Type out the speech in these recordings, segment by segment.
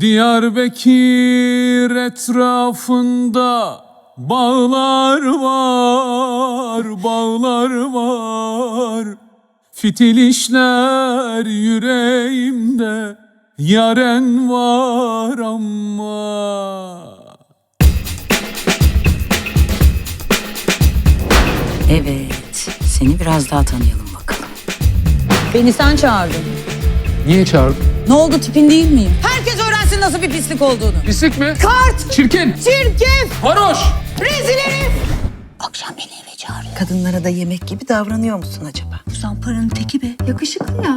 Diyarbakır etrafında bağlar var, bağlar var. Fitil işler yüreğimde, yaren var ama. Evet, seni biraz daha tanıyalım bakalım. Beni sen çağırdın. Niye çağırdın? Ne oldu tipin değil miyim? Herkes öğrensin nasıl bir pislik olduğunu. Pislik mi? Kart! Çirkin! Çirkin! Varoş! Rezil herif! Akşam beni eve çağırıyor. Kadınlara da yemek gibi davranıyor musun acaba? Bu zamparanın teki be. Yakışıklı ya.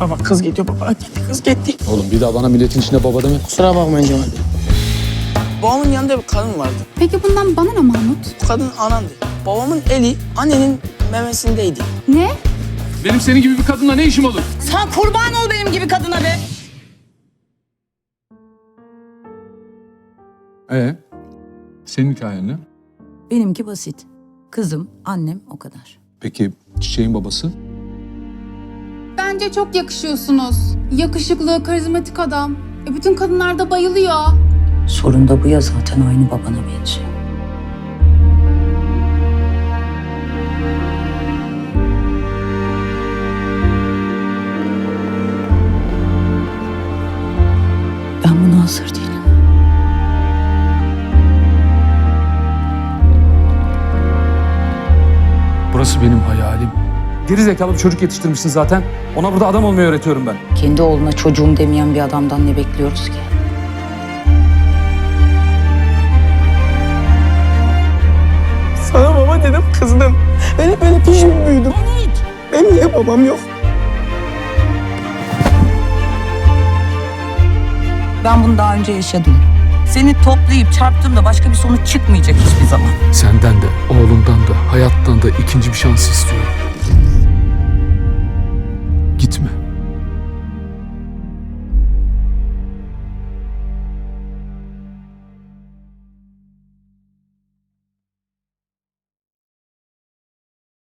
Baba kız gidiyor baba gitti kız gitti. Oğlum bir daha bana milletin içinde baba deme. Kusura bakmayın Cemal Bey. Babamın yanında bir kadın vardı. Peki bundan bana ne Mahmut? Bu kadın anandı. Babamın eli annenin memesindeydi. Ne? Benim senin gibi bir kadınla ne işim olur? Sen kurban ol benim gibi kadına Ee, senin hikayen ne? Benimki basit. Kızım, annem o kadar. Peki çiçeğin babası? Bence çok yakışıyorsunuz. Yakışıklı, karizmatik adam. E bütün kadınlar da bayılıyor. Sorun da bu ya zaten aynı babana benziyor. Ben buna hazır değilim. Burası benim hayalim. Geri zekalı bir çocuk yetiştirmişsin zaten. Ona burada adam olmayı öğretiyorum ben. Kendi oğluna çocuğum demeyen bir adamdan ne bekliyoruz ki? Sana baba dedim kızdım. Beni böyle pişman büyüdüm. Benim niye babam yok? Ben bunu daha önce yaşadım. Seni toplayıp çarptığımda başka bir sonuç çıkmayacak hiçbir zaman. Senden de, oğlundan da, hayattan da ikinci bir şans istiyorum.